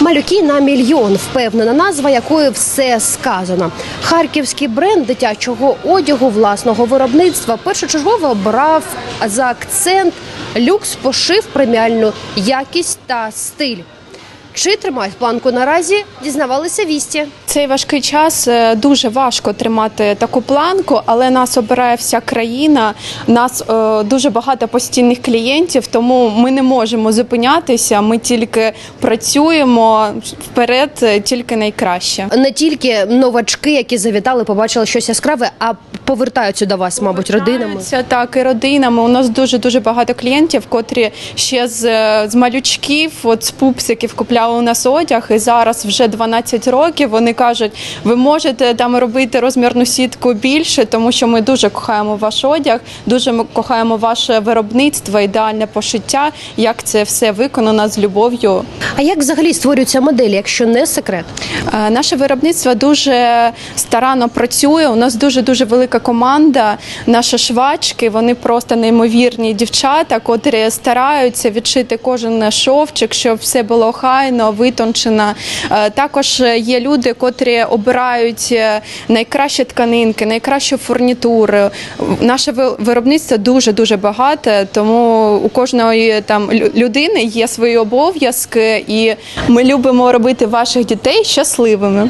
Малюки на мільйон впевнена назва, якою все сказано. Харківський бренд дитячого одягу власного виробництва першочергово обрав за акцент люкс, пошив, преміальну якість та стиль. Чи тримають планку наразі? Дізнавалися вісті. Цей важкий час е, дуже важко тримати таку планку, але нас обирає вся країна. Нас е, дуже багато постійних клієнтів, тому ми не можемо зупинятися. Ми тільки працюємо вперед, е, тільки найкраще. Не тільки новачки, які завітали, побачили щось яскраве, а повертаються до вас, мабуть, родинами. Так, і родинами. У нас дуже дуже багато клієнтів, котрі ще з, з малючків, от з пупсиків купляли у нас одяг, і зараз вже 12 років. Вони кажуть, ви можете там робити розмірну сітку більше, тому що ми дуже кохаємо ваш одяг, дуже ми кохаємо ваше виробництво, ідеальне пошиття. Як це все виконано з любов'ю. А як взагалі створюються моделі, якщо не секрет? Е, Наше виробництво дуже старанно працює. У нас дуже дуже велика команда. Наші швачки, вони просто неймовірні дівчата, котрі стараються відшити кожен шовчик, щоб все було хайно, витончено. Е, Також є люди, котрі обирають е, найкращі тканинки, найкращу фурнітуру. Наше ви- виробництво дуже дуже багато, тому у кожної там лю- людини є свої обов'язки, і ми любимо робити ваших дітей щасливими.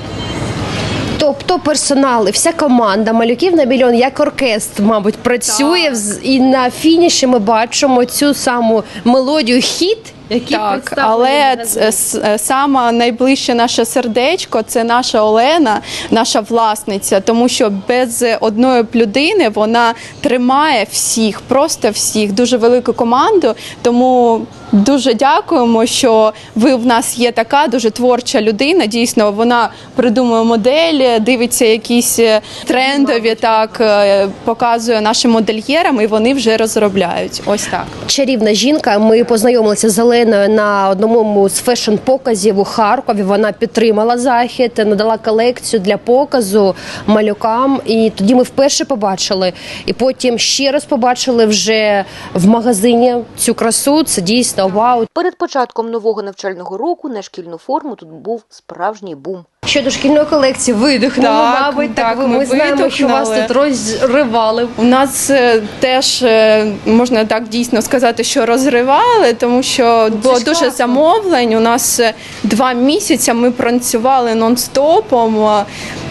Тобто персонал і вся команда малюків на мільйон, як оркестр, мабуть, працює вз- і на фініші ми бачимо цю саму мелодію хіт, який Так, але е, саме найближче наше сердечко це наша Олена, наша власниця, тому що без одної людини вона тримає всіх, просто всіх, дуже велику команду. Тому дуже дякуємо, що ви в нас є така дуже творча людина. Дійсно, вона придумує моделі, дивиться якісь е, трендові, так е, показує нашим модельєрам, і вони вже розробляють. Ось так. Чарівна жінка. Ми познайомилися з Оленою на одному з фешн-показів у Харкові. Вона підтримала захід, надала колекцію для показу малюкам. І тоді ми вперше побачили. І потім ще раз побачили вже в магазині цю красу. Це дійсно вау. Перед початком нового навчального року на шкільну форму тут був справжній бум. Щодо шкільної колекції видихнули, Так, мабуть. Так, так, ми ми знаємо, що вас тут розривали. У нас е, теж е, можна так дійсно сказати, що розривали, тому що було ж дуже класно. замовлень. У нас е, два місяці ми працювали нон-стопом. е,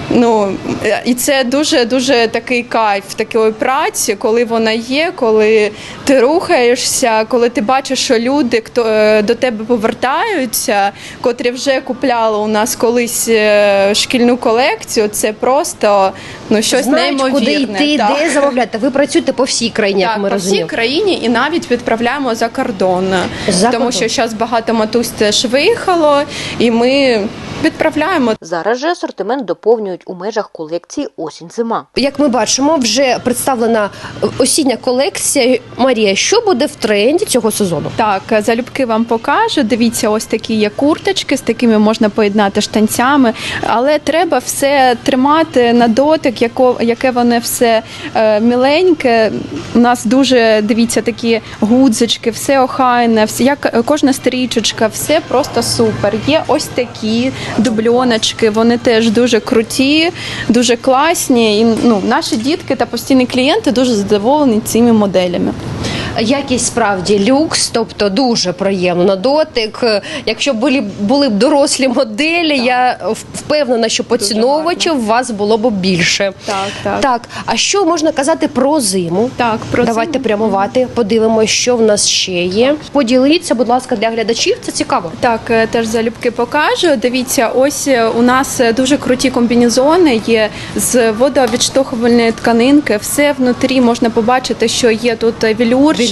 Ну е, і це дуже дуже такий кайф такої праці, коли вона є, коли ти рухаєшся, коли ти бачиш, що люди хто е, до тебе повертаються, котрі вже купляли у нас колись е, шкільну колекцію. Це просто ну щось Знають, неймовірне. куди йти, так. де замовляти. Ви працюєте по всій країні, як ми по всій країні і навіть відправляємо за кордон. За тому кордон. що зараз багато матусь теж виїхало, і ми відправляємо. Зараз же асортимент доповнюють у межах колекції осінь-зима. Як ми бачимо, вже представлена осіння колекція. Марія, що буде в тренді цього сезону? Так, залюбки вам покажу. Дивіться, ось такі є курточки, з такими можна поєднати штанцями, але треба все тримати на дотик, яко, яке воно все е, міленьке. У нас дуже дивіться такі гудзички, все охайне, як кожна стрічечка, все просто супер. Є ось такі дубльоночки, вони теж дуже круті, дуже класні. І ну, наші дітки та постійні клієнти дуже задоволені цими моделями. Якість справді люкс, тобто дуже приємно на дотик. Якщо були, були б дорослі моделі, я впевнена, що поціновувачів у вас було б більше. Так, так. Так, а що можна казати про зиму? Так, про Давайте зиму. прямувати, подивимося, що в нас ще є. Поділіться, будь ласка, для глядачів. Це цікаво. Так, е, теж залюбки покажу. Дивіться, ось е, у нас е, дуже круті комбінезони є з водовідштовхувальної тканинки. Все внутрі можна побачити, що є тут е,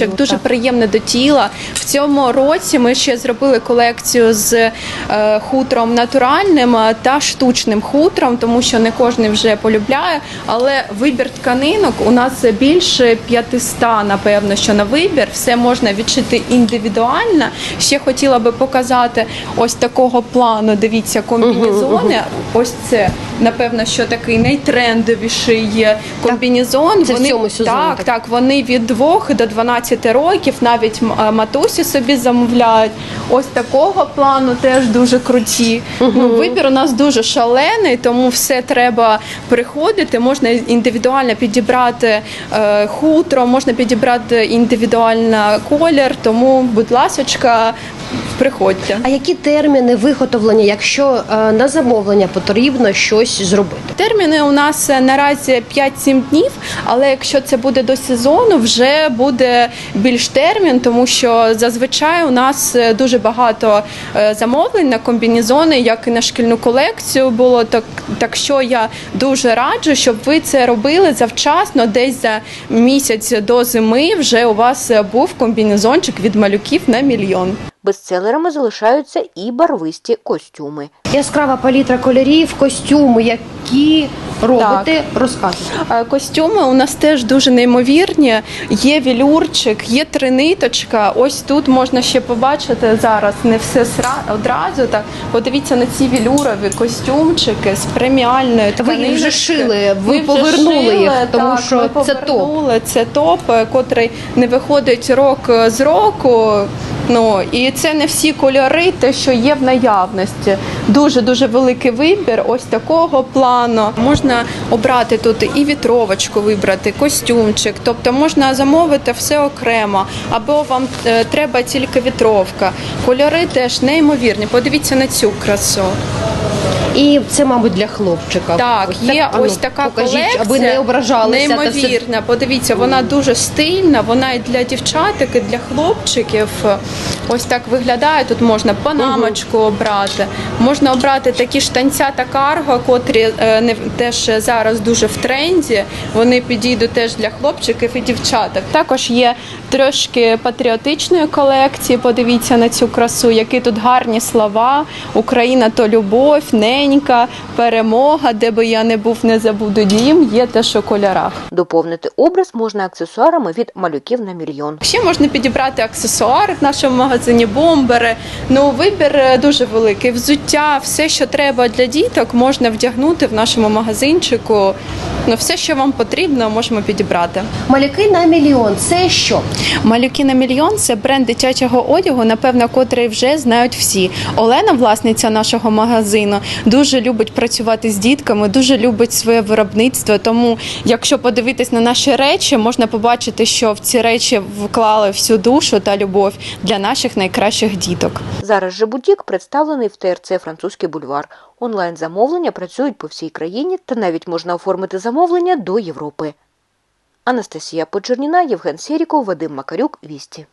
Велюр, дуже приємне до тіла. В цьому році ми ще зробили колекцію з е, хутром натуральним е, та штучним хутром, тому що не кожен вже полюбляє. Але вибір тканинок у нас більше 500, напевно, що на вибір. Все можна відшити індивідуально. Ще хотіла би показати ось такого плану. Дивіться, комбінезони. Ось це напевно, що такий найтрендовіший комбінезон. Це в цьому сезоні, так, так. так, вони від 2 до 12 12 років, навіть матусі собі замовляють. Ось такого плану теж дуже круті. Ну, вибір у нас дуже шалений, тому все треба приходити. Можна індивідуально підібрати е, хутро, можна підібрати індивідуально колір. Тому, будь ласочка, приходьте. А які терміни виготовлення, якщо е, на замовлення потрібно щось зробити? Терміни у нас е, наразі 5-7 днів, але якщо це буде до сезону, вже буде більш термін, тому що зазвичай у нас е, дуже багато е, замовлень на комбінезони, як і на шкільну колекцію було. Так, так що я дуже раджу, щоб ви це робили завчасно, десь за місяць до зими вже у вас був комбінезончик від малюків на мільйон. Бестселерами залишаються і барвисті костюми. Яскрава палітра кольорів, костюми, які робите, розказуйте. Е, Костюми у нас теж дуже неймовірні. Є вілюрчик, є триниточка. Ось тут можна ще побачити зараз не все сра- одразу. Так подивіться на ці вілюрові костюмчики з преміальної Ви їх вже шили, ви повернули шили, їх, тому так, що ми це топ. Це топ, е, котрий не виходить рок з року. Ну і це не всі кольори, те, що є в наявності. Дуже дуже великий вибір. Ось такого плану. Можна обрати тут і вітровочку, вибрати костюмчик. Тобто можна замовити все окремо, або вам е, треба тільки вітровка. Кольори теж неймовірні. Подивіться на цю красу. І це, мабуть, для хлопчика. Так, є а ну, ось така покажіть, колекція. аби не ображалися. та все- Неймовірна. Подивіться, вона дуже стильна, вона і для дівчаток, і для хлопчиків. Ось так виглядає. Тут можна панамочку обрати. Можна обрати такі штанця та карго, котрі е, не теж зараз дуже в тренді. Вони підійдуть теж для хлопчиків і дівчаток. Також є трошки патріотичної колекції. Подивіться на цю красу, які тут гарні слова. Україна то любов, ненька, перемога, де би я не був, не забуду дім. Є теж у кольорах. Доповнити образ можна аксесуарами від малюків на мільйон. Ще можна підібрати аксесуари в нашому магазині, бомбери. Ну вибір е, дуже великий. Взуття, все, що треба для діток, можна вдягнути в нашому магазинчику. Ну, все, що вам потрібно, можемо підібрати. Малюки на мільйон. Це що? Малюки на мільйон це бренд дитячого одягу, напевно, котрий вже знають всі. Олена, власниця нашого магазину, дуже любить працювати з дітками, дуже любить своє виробництво. Тому, якщо подивитись на наші речі, можна побачити, що в ці речі вклали всю душу та любов для наших найкращих діток. Зараз же бутік представлений в ТРЦ Французький бульвар. Онлайн замовлення працюють по всій країні та навіть можна оформити замовлення до Європи. Анастасія Почерніна, Євген Сєріков, Вадим Макарюк, Вісті.